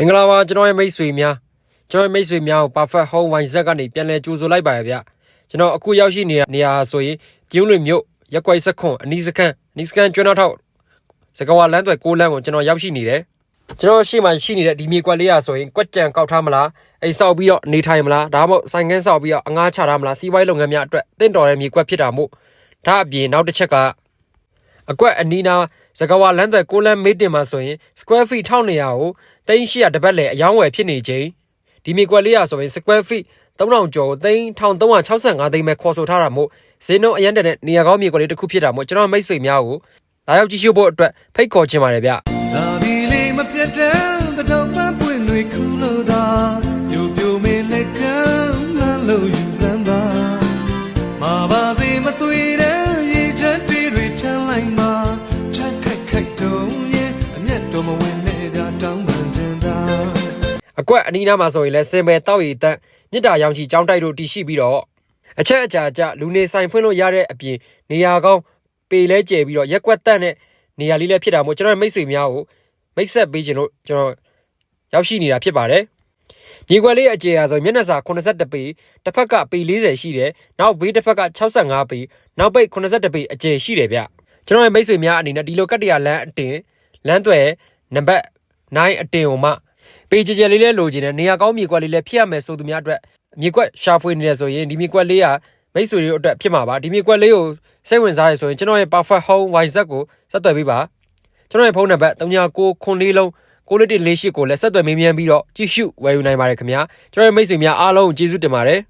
မင်္ဂလာပါကျွန်တော်ရဲ့မိတ်ဆွေများကျွန်တော်ရဲ့မိတ်ဆွေများကို Perfect Home Wine Set ကနေပြန်လည်ကြိုဆိုလိုက်ပါရဗျကျွန်တော်အခုရောက်ရှိနေတဲ့နေရာဆိုရင်ပြင်းလွင်မြို့ရက်ကွက်စက်ခွန်အနီးစခန်းအနီးစခန်းကျွန်းတော်ထောက်စကဝါလမ်းသွယ်6လမ်းကိုကျွန်တော်ရောက်ရှိနေတယ်ကျွန်တော်ရှေ့မှာရှိနေတဲ့ဒီမြေကွက်လေးရဆိုရင်ကွက်ကြံကောက်ထားမလားအိမ်ဆောက်ပြီးတော့နေထိုင်မလားဒါမှမဟုတ်ဆိုင်ကန်းဆောက်ပြီးတော့အငှားချထားမလားစီးပွားရေးလုပ်ငန်းများအတွက်တင့်တော်တဲ့မြေကွက်ဖြစ်တာမို့ဒါအပြင်နောက်တစ်ချက်က အကွက်အနီးနား စကဝါလမ်းသွယ်ကိုလမ်းမေးတင်မှာဆိုရင် square feet 1900ကို3800တပတ်လေအယောင်းဝယ်ဖြစ်နေချိန်ဒီမြေကွက်လေးရဆိုရင် square feet 3000ကျော်3365သိန်းပဲခေါ်ဆိုထားတာမို့ဈေးနှုန်းအရင်တည်းနဲ့နေရာကောင်းမြေကွက်လေးတစ်ခုဖြစ်တာမို့ကျွန်တော်မိတ်ဆွေများကိုလာရောက်ကြည့်ရှုဖို့အတွက်ဖိတ်ခေါ်ချင်ပါတယ်ဗျလာဒီလေးမပြတ်တဲ့ပထောင်ပန်းပွင့်တွေခူးလို့သာပြိုပြိုမင်းလက်ကမ်းလမ်းလို့ယူစမ်းပါမာပါစေမသွေ အကွက်အနီးနားမှာဆိုရင်လည်းစင်ပဲတောက်ရည်တန့်မြစ်တာရောင်ချီကြောင်းတိုက်တို့တည်ရှိပြီးတော့အချက်အကြာကြလူနေဆိုင်ဖွင့်လို့ရတဲ့အပြင်နေရာကောင်းပေလဲကျယ်ပြီးတော့ရက်ကွက်တန့်တဲ့နေရာလေးလည်းဖြစ်တာမို့ကျွန်တော်ရဲ့မိတ်ဆွေများကိုမိတ်ဆက်ပေးခြင်းလို့ကျွန်တော်ရောက်ရှိနေတာဖြစ်ပါတယ်မြေကွက်လေးအကျယ်အားဆိုမျက်နှာစာ82ပေတစ်ဖက်ကပေ40ရှိတယ်နောက်ဘေးတစ်ဖက်က65ပေနောက်ပိတ်82ပေအကျယ်ရှိတယ်ဗျကျွန်တော်ရဲ့မိတ်ဆွေများအနေနဲ့ဒီလိုကတ္တရာလမ်းအတင်လမ်းသွယ်နံပါတ်9အတင်ကိုမှ ပေကြကြလေးလေးလိုချင်တယ်နေရာကောင်းမြေကွက်လေးလည်းဖြစ်ရမယ်ဆိုသူများအတွက်မြေကွက်ရှာဖွေနေတယ်ဆိုရင်ဒီမြေကွက်လေးကမိတ်ဆွေတွေအတွက်ဖြစ်မှာပါဒီမြေကွက်လေးကိုစိတ်ဝင်စားရဆိုရင်ကျွန်တော်ရဲ့ perfect home wine set ကိုဆက်သွယ်ပေးပါကျွန်တော်ရဲ့ဖုန်းနံပါတ်39ခွန်လေးလုံး 6little 48ကိုလည်းဆက်သွယ်မေးမြန်းပြီးတော့ကြည့်ရှုဝယ်ယူနိုင်ပါတယ်ခင်ဗျာကျွန်တော်ရဲ့မိတ်ဆွေများအားလုံးကိုကျေးဇူးတင်ပါတယ်